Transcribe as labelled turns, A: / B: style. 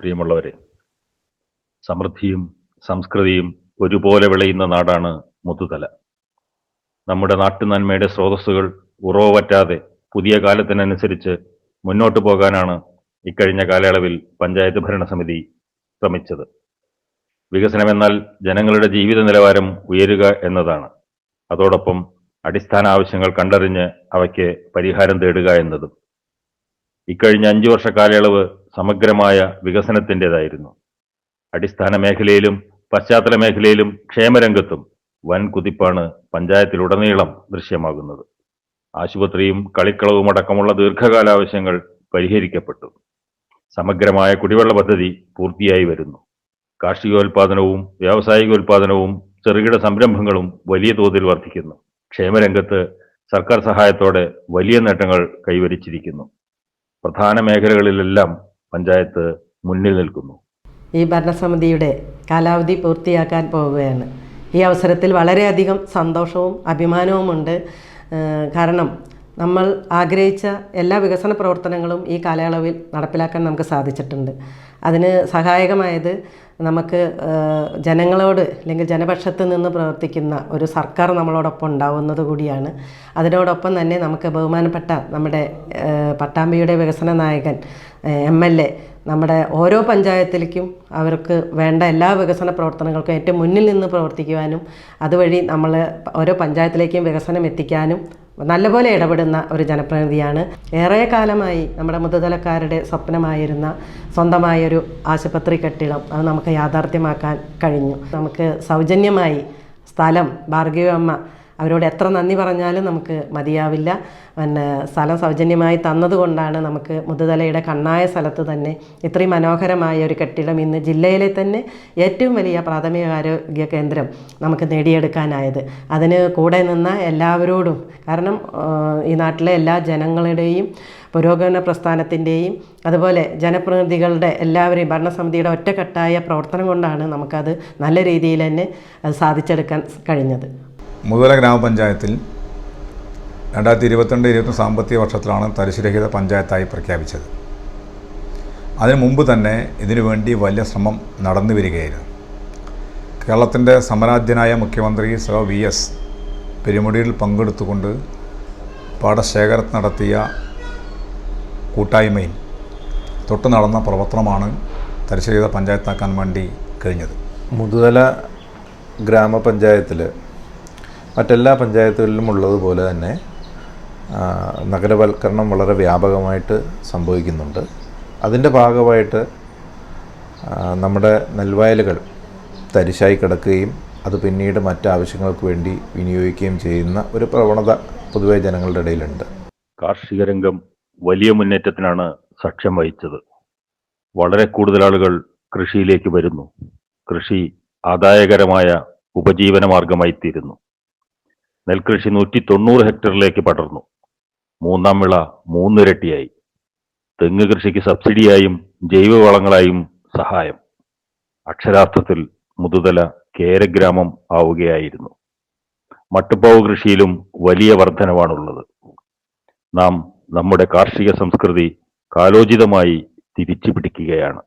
A: പ്രിയമുള്ളവരെ സമൃദ്ധിയും സംസ്കൃതിയും ഒരുപോലെ വിളയുന്ന നാടാണ് മുതുതല നമ്മുടെ നാട്ടുനന്മയുടെ സ്രോതസ്സുകൾ ഉറവ് പറ്റാതെ പുതിയ കാലത്തിനനുസരിച്ച് മുന്നോട്ടു പോകാനാണ് ഇക്കഴിഞ്ഞ കാലയളവിൽ പഞ്ചായത്ത് ഭരണസമിതി ശ്രമിച്ചത്. വികസനമെന്നാൽ ജനങ്ങളുടെ ജീവിത നിലവാരം ഉയരുക എന്നതാണ്. അതോടൊപ്പം അടിസ്ഥാന ആവശ്യങ്ങൾ കണ്ടറിഞ്ഞ് അവയ്ക്ക് പരിഹാരം തേടുക എന്നതും. ഇക്കഴിഞ്ഞ അഞ്ചു വർഷ കാലയളവ് സമഗ്രമായ വികസനത്തിന്റെതായിരുന്നു. അടിസ്ഥാന മേഖലയിലും പശ്ചാത്തല മേഖലയിലും ക്ഷേമരംഗത്തും വൻ കുതിപ്പാണ് പഞ്ചായത്തിലുടനീളം ദൃശ്യമാകുന്നത്. ആശുപത്രിയും കളിക്കളവും അടക്കമുള്ള ദീർഘകാല ആവശ്യങ്ങൾ പരിഹരിക്കപ്പെട്ടു. സമഗ്രമായ കുടിവെള്ള പദ്ധതി പൂർത്തിയായി വരുന്നു. കാർഷികോൽപാദനവും വ്യാവസായികോൽപാദനവും ചെറുകിട സംരംഭങ്ങളും വലിയ തോതിൽ വർദ്ധിക്കുന്നു. ക്ഷേമരംഗത്ത് സർക്കാർ സഹായത്തോടെ വലിയ നേട്ടങ്ങൾ കൈവരിച്ചിരിക്കുന്നു. പ്രധാന മേഖലകളിലെല്ലാം പഞ്ചായത്ത് മുന്നിൽ നിൽക്കുന്നു.
B: ഈ ഭരണസമിതിയുടെ കാലാവധി പൂർത്തിയാക്കാൻ പോവുകയാണ്. ഈ അവസരത്തിൽ വളരെയധികം സന്തോഷവും അഭിമാനവുമുണ്ട്. കാരണം നമ്മൾ ആഗ്രഹിച്ച എല്ലാ വികസന പ്രവർത്തനങ്ങളും ഈ കാലയളവിൽ നടപ്പിലാക്കാൻ നമുക്ക് സാധിച്ചിട്ടുണ്ട്. അതിന് സഹായകമായത് നമുക്ക് ജനങ്ങളോട് അല്ലെങ്കിൽ ജനപക്ഷത്ത് നിന്ന് പ്രവർത്തിക്കുന്ന ഒരു സർക്കാർ നമ്മളോടൊപ്പം ഉണ്ടാവുന്നത് കൂടിയാണ്. അതിനോടൊപ്പം തന്നെ നമുക്ക് ബഹുമാനപ്പെട്ട നമ്മുടെ പട്ടാമ്പിയുടെ വികസന നായകൻ എം എൽ എ നമ്മുടെ ഓരോ പഞ്ചായത്തിലേക്കും അവർക്ക് വേണ്ട എല്ലാ വികസന പ്രവർത്തനങ്ങൾക്കും ഏറ്റവും മുന്നിൽ നിന്ന് പ്രവർത്തിക്കുവാനും അതുവഴി നമ്മൾ ഓരോ പഞ്ചായത്തിലേക്കും വികസനം എത്തിക്കാനും നല്ലപോലെ ഇടപെടുന്ന ഒരു ജനപ്രതിനിധിയാണ്. ഏറെ കാലമായി നമ്മുടെ മുതുതലക്കാരുടെ സ്വപ്നമായിരുന്ന സ്വന്തമായൊരു ആശുപത്രി കെട്ടിടം അത് നമുക്ക് യാഥാർത്ഥ്യമാക്കാൻ കഴിഞ്ഞു. നമുക്ക് സൗജന്യമായി സ്ഥലം ഭാർഗവ അമ്മ അവരോട് എത്ര നന്ദി പറഞ്ഞാലും നമുക്ക് മതിയാവില്ല. പിന്നെ സ്ഥലം സൗജന്യമായി തന്നതുകൊണ്ടാണ് നമുക്ക് മുതുതലയുടെ കണ്ണായ സ്ഥലത്ത് തന്നെ ഇത്രയും മനോഹരമായ ഒരു കെട്ടിടം ഇന്ന് ജില്ലയിലെ തന്നെ ഏറ്റവും വലിയ പ്രാഥമിക ആരോഗ്യ കേന്ദ്രം നമുക്ക് നേടിയെടുക്കാനായത്. അതിന് കൂടെ നിന്ന എല്ലാവരോടും കാരണം ഈ നാട്ടിലെ എല്ലാ ജനങ്ങളുടെയും പുരോഗമന പ്രസ്ഥാനത്തിന്റെയും അതുപോലെ ജനപ്രതിനിധികളുടെ എല്ലാവരെയും ഭരണസമിതിയുടെ ഒറ്റക്കെട്ടായ പ്രവർത്തനം കൊണ്ടാണ് നമുക്കത് നല്ല രീതിയിൽ തന്നെ സാധിച്ചെടുക്കാൻ കഴിഞ്ഞത്.
C: മുതല ഗ്രാമപഞ്ചായത്തിൽ രണ്ടായിരത്തി ഇരുപത്തിരണ്ട് ഇരുപത്തി സാമ്പത്തിക വർഷത്തിലാണ് തരിശുരഹിത പഞ്ചായത്തായി പ്രഖ്യാപിച്ചത്. അതിനു മുമ്പ് തന്നെ ഇതിനുവേണ്ടി വലിയ ശ്രമം നടന്നു വരികയായിരുന്നു. കേരളത്തിന്റെ സമരാധ്യനായ മുഖ്യമന്ത്രി സോ വി എസ് പെരുമുടിയിൽ പങ്കെടുത്തുകൊണ്ട് പാടശേഖരത്ത് നടത്തിയ കൂട്ടായ്മയിൽ തൊട്ട് നടന്ന പ്രവർത്തനമാണ് തരിശുരഹിത പഞ്ചായത്താക്കാൻ വേണ്ടി കഴിഞ്ഞത്.
D: മുതുതല ഗ്രാമപഞ്ചായത്തിൽ മറ്റെല്ലാ പഞ്ചായത്തുകളിലും ഉള്ളതുപോലെ തന്നെ നഗരവൽക്കരണം വളരെ വ്യാപകമായിട്ട് സംഭവിക്കുന്നുണ്ട്. അതിന്റെ ഭാഗമായിട്ട് നമ്മുടെ നെൽവയലുകൾ തരിശായി കിടക്കുകയും അത് പിന്നീട് മറ്റാവശ്യങ്ങൾക്ക് വേണ്ടി വിനിയോഗിക്കുകയും ചെയ്യുന്ന ഒരു പ്രവണത പൊതുവെ ജനങ്ങളുടെ ഇടയിലുണ്ട്.
A: കാർഷിക രംഗം വലിയ മുന്നേറ്റത്തിനാണ് സാക്ഷ്യം വഹിച്ചത്. വളരെ കൂടുതൽ ആളുകൾ കൃഷിയിലേക്ക് വരുന്നു. കൃഷി ആദായകരമായ ഉപജീവന മാർഗമായി തീരുന്നു നെൽകൃഷി നൂറ്റി തൊണ്ണൂറ് ഹെക്ടറിലേക്ക് പടർന്നു. മൂന്നാം വിള മൂന്നിരട്ടിയായി. തെങ്ങ് കൃഷിക്ക് സബ്സിഡിയായും ജൈവവളങ്ങളായും സഹായം. അക്ഷരാർത്ഥത്തിൽ മുതുതല കേരഗ്രാമം ആവുകയായിരുന്നു. മട്ടുപ്പാവ് കൃഷിയിലും വലിയ വർധനവാണുള്ളത്. നാം നമ്മുടെ കാർഷിക സംസ്കൃതി കാലോചിതമായി തിരിച്ചു പിടിക്കുകയാണ്